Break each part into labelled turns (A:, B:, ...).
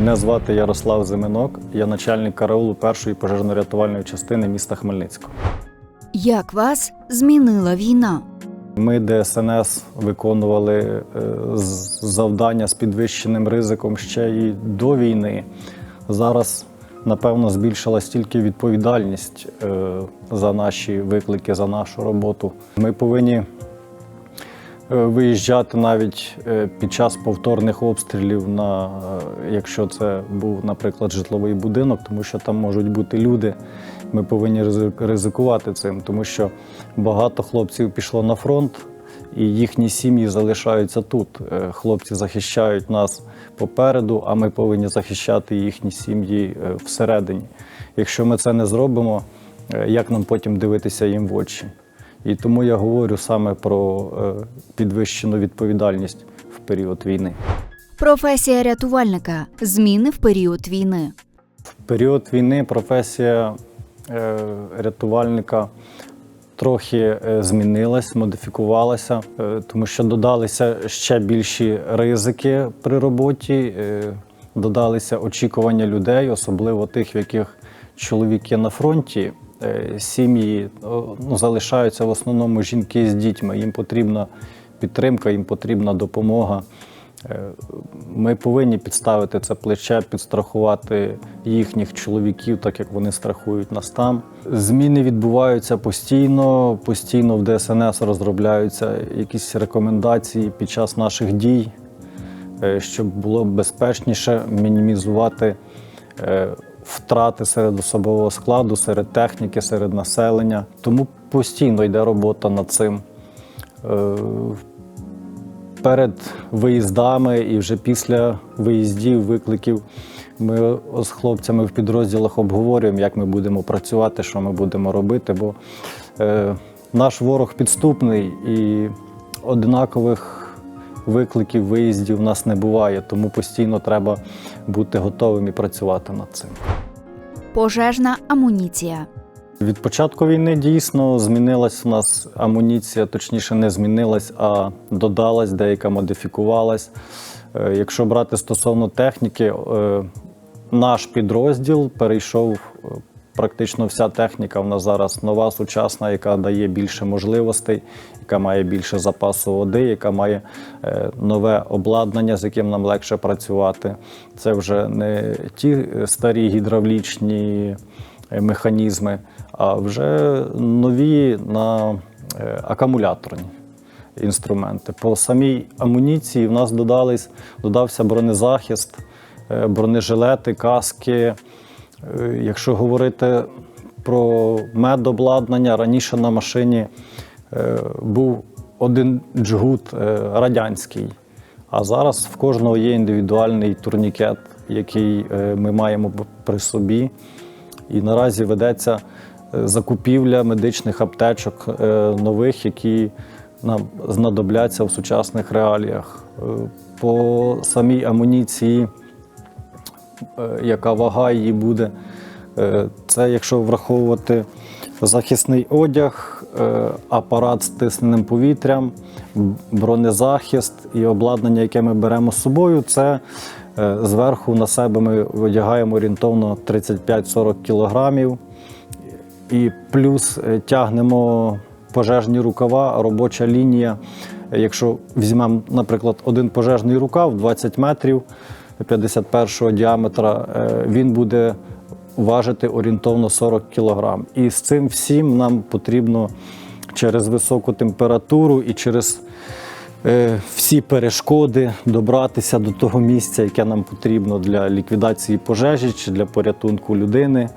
A: Мене звати Ярослав Зименок, я начальник караулу першої пожежно-рятувальної частини міста Хмельницького.
B: Як вас змінила війна?
A: Ми ДСНС виконували е, завдання з підвищеним ризиком ще і до війни. Зараз, напевно, збільшилась тільки відповідальність е, за наші виклики, за нашу роботу. Ми повинні виїжджати навіть е, під час повторних обстрілів, на, е, якщо це був, наприклад, житловий будинок, тому що там можуть бути люди. Ми повинні ризик- ризикувати цим, тому що багато хлопців пішло на фронт, і їхні сім'ї залишаються тут. Е, Хлопці захищають нас попереду, а ми повинні захищати їхні сім'ї е, всередині. Якщо ми це не зробимо, е, як нам потім дивитися їм в очі? І тому я говорю саме про е, підвищену відповідальність в період війни.
B: Професія рятувальника. Зміни в період війни.
A: В період війни професія е, рятувальника трохи е, змінилась, модифікувалася, тому що додалися ще більші ризики при роботі, додалися очікування людей, особливо тих, в яких чоловік є на фронті. Е, Сім'ї ну, залишаються в основному жінки з дітьми. Їм потрібна підтримка, їм потрібна допомога. Е, Ми повинні підставити це плече, підстрахувати їхніх чоловіків, так як вони страхують нас там. Зміни відбуваються постійно. Постійно в ДСНС розробляються якісь рекомендації під час наших дій, е, щоб було безпечніше мінімізувати е, втрати серед особового складу, серед техніки, серед населення. Тому постійно йде робота над цим. Е, перед виїздами і вже після виїздів, викликів ми з хлопцями в підрозділах обговорюємо, як ми будемо працювати, що ми будемо робити. Бо е, наш ворог підступний і однакових викликів, виїздів в нас не буває, тому постійно треба бути готовим і працювати над цим.
B: Пожежна амуніція.
A: Від початку війни дійсно змінилась у нас амуніція, точніше, не змінилась, а додалась, деяка модифікувалась. Е, Якщо брати стосовно техніки, е, наш підрозділ перейшов е, практично вся техніка. В нас зараз нова, сучасна, яка дає більше можливостей, яка має більше запасу води, яка має е, нове обладнання, з яким нам легше працювати. Це вже не ті е, старі гідравлічні е, механізми, а вже нові на акумуляторні інструменти. По самій амуніції в нас додались, додався бронезахист, бронежилети, каски. Е, Якщо говорити про медобладнання, раніше на машині е, був один джгут е, радянський, а зараз в кожного є індивідуальний турнікет, який ми маємо при собі. І наразі ведеться закупівля медичних аптечок нових, які нам знадобляться в сучасних реаліях. По самій амуніції, яка вага її буде, е, це якщо враховувати захисний одяг, е, апарат з тисненим повітрям, бронезахист і обладнання, яке ми беремо з собою, це е, зверху на себе ми одягаємо орієнтовно 35-40 кілограмів. І плюс е, тягнемо пожежні рукава, робоча лінія. Е, Якщо візьмемо, наприклад, один пожежний рукав 20 метрів 51 діаметра, е, він буде важити орієнтовно 40 кілограм. І з цим всім нам потрібно через високу температуру і через е, всі перешкоди добратися до того місця, яке нам потрібно для ліквідації пожежі чи для порятунку людини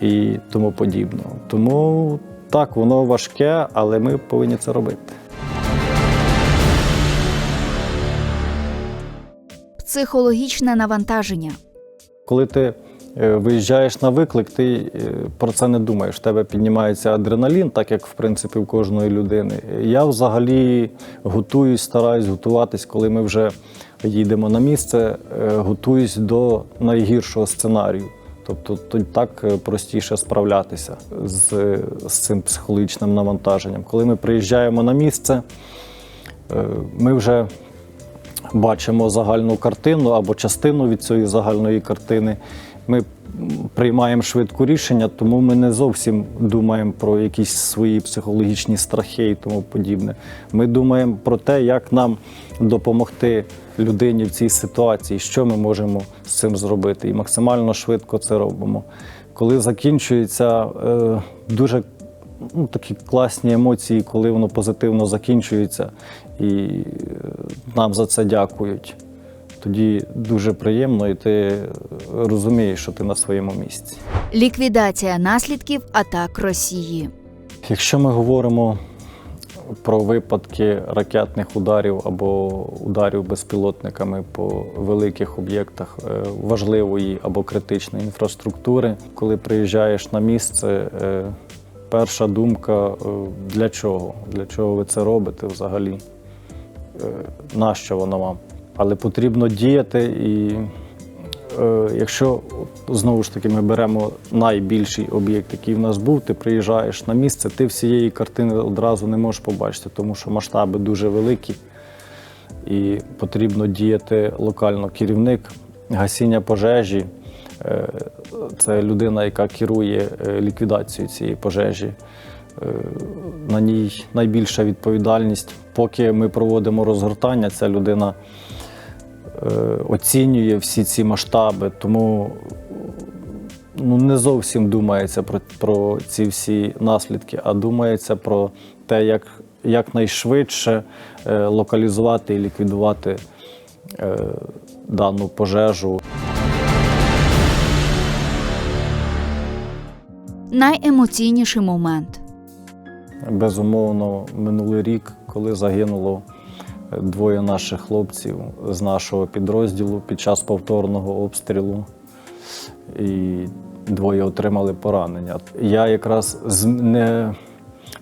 A: і тому подібного. Тому так, воно важке, але ми повинні це робити.
B: Психологічне навантаження.
A: Коли ти е, виїжджаєш на виклик, ти е, про це не думаєш. В тебе піднімається адреналін, так як в принципі в кожної людини. Я взагалі готуюсь, стараюсь готуватись, коли ми вже їдемо на місце, е, готуюсь до найгіршого сценарію. Тобто так простіше справлятися з, з цим психологічним навантаженням. Коли ми приїжджаємо на місце, ми вже бачимо загальну картину або частину від цієї загальної картини. Ми приймаємо швидко рішення, тому ми не зовсім думаємо про якісь свої психологічні страхи і тому подібне. Ми думаємо про те, як нам допомогти людині в цій ситуації, що ми можемо з цим зробити. І максимально швидко це робимо. Коли закінчується е, дуже ну, такі класні емоції, коли воно позитивно закінчується, і е, нам за це дякують. Тоді дуже приємно, і ти розумієш, що ти на своєму місці.
B: Ліквідація наслідків атак Росії.
A: Якщо ми говоримо про випадки ракетних ударів або ударів безпілотниками по великих об'єктах е, важливої або критичної інфраструктури, коли приїжджаєш на місце, е, перша думка е, для чого? Для чого ви це робите взагалі? Е, Нащо воно вам? Але потрібно діяти і Е, Якщо знову ж таки ми беремо найбільший об'єкт, який в нас був, ти приїжджаєш на місце, ти всієї картини одразу не можеш побачити, тому що масштаби дуже великі і потрібно діяти локально. Керівник гасіння пожежі це людина, яка керує е, ліквідацією цієї пожежі. Е, На ній найбільша відповідальність. Поки ми проводимо розгортання, ця людина е, оцінює всі ці масштаби, тому ну, не зовсім думається про, про ці всі наслідки, а думається про те, як якнайшвидше локалізувати і ліквідувати дану пожежу.
B: Найемоційніший момент.
A: Безумовно, минулий рік, коли загинуло е, двоє наших хлопців з нашого підрозділу під час повторного обстрілу, і двоє отримали поранення. Я якраз не,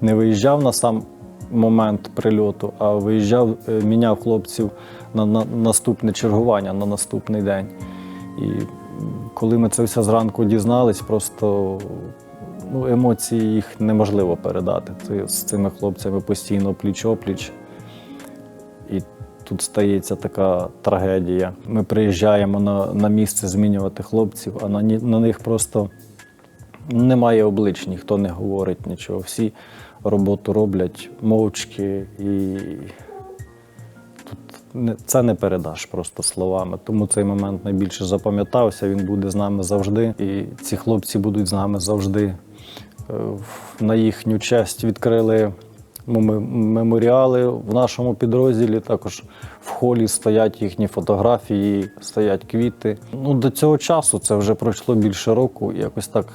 A: не виїжджав на сам момент прильоту, а виїжджав, е, міняв хлопців на, на наступне чергування, на наступний день. І коли ми це все зранку дізнались, просто ну, емоції їх неможливо передати. Ти з цими хлопцями постійно пліч-опліч. І тут стається така трагедія. Ми приїжджаємо на, на місце змінювати хлопців, а на, на них просто немає облич, ніхто не говорить нічого. Всі роботу роблять мовчки і це не передаш просто словами. Тому цей момент найбільше запам'ятався. Він буде з нами завжди. І ці хлопці будуть з нами завжди. Е, На їхню честь відкрили меморіали в нашому підрозділі. Також в холі стоять їхні фотографії, стоять квіти. Ну, до цього часу це вже пройшло більше року. Якось так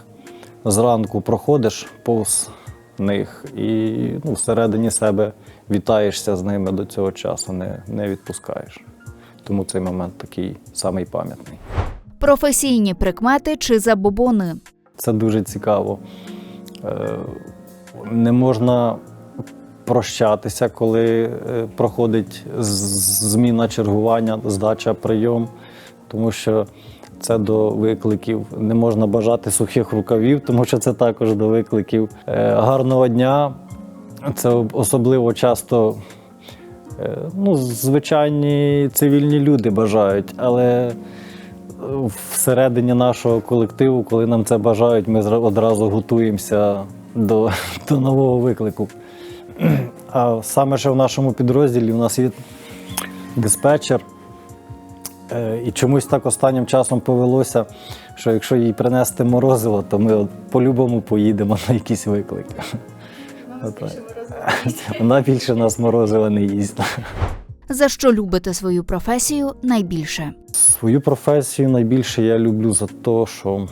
A: зранку проходиш повз них і ну, всередині себе вітаєшся з ними до цього часу, не, не відпускаєш. Тому цей момент такий самий пам'ятний.
B: Професійні прикмети чи забобони.
A: Це дуже цікаво. Е, Не можна прощатися, коли е, проходить зміна чергування, здача, прийом, тому що це до викликів. Не можна бажати сухих рукавів, тому що це також до викликів. Е, Гарного дня. Це особливо часто ну, звичайні цивільні люди бажають, але всередині нашого колективу, коли нам це бажають, ми одразу готуємося до, до нового виклику. А саме ще в нашому підрозділі у нас є диспетчер. Е, І чомусь так останнім часом повелося, що якщо їй принести морозиво, то ми по-любому поїдемо на якісь виклики. Вона більше нас морозива не їсть.
B: За що любите свою професію найбільше?
A: Свою професію найбільше я люблю за те, що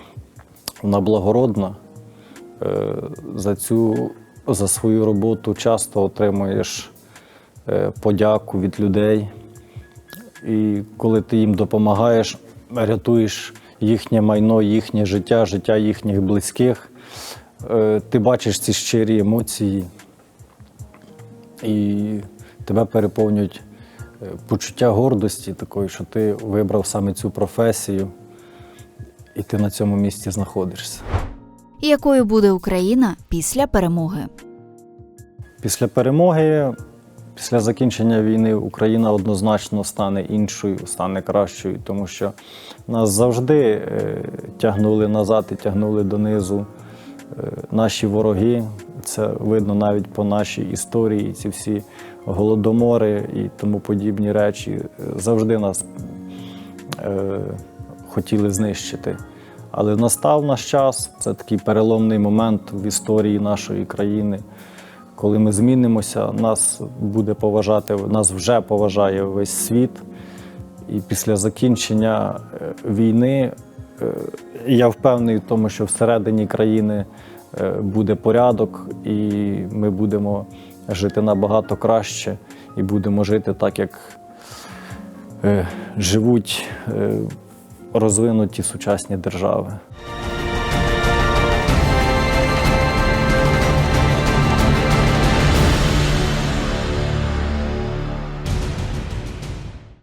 A: вона благородна. Е, За цю за свою роботу часто отримуєш е, подяку від людей. І коли ти їм допомагаєш, рятуєш їхнє майно, їхнє життя, життя їхніх близьких, е, ти бачиш ці щирі емоції, і тебе переповнюють почуття гордості такої, що ти вибрав саме цю професію, і ти на цьому місці знаходишся.
B: Якою буде Україна після перемоги?
A: Після перемоги, Після закінчення війни Україна однозначно стане іншою, стане кращою, тому що нас завжди е, тягнули назад і тягнули донизу е, наші вороги. Це видно навіть по нашій історії. Ці всі голодомори і тому подібні речі е, завжди нас е, хотіли знищити. Але настав наш час, це такий переломний момент в історії нашої країни. Коли ми змінимося, нас буде поважати, нас вже поважає весь світ. І після закінчення е, війни е, я впевнений в тому, що всередині країни буде порядок, і ми будемо жити набагато краще, і будемо жити так, як е, живуть е, розвинуті сучасні держави.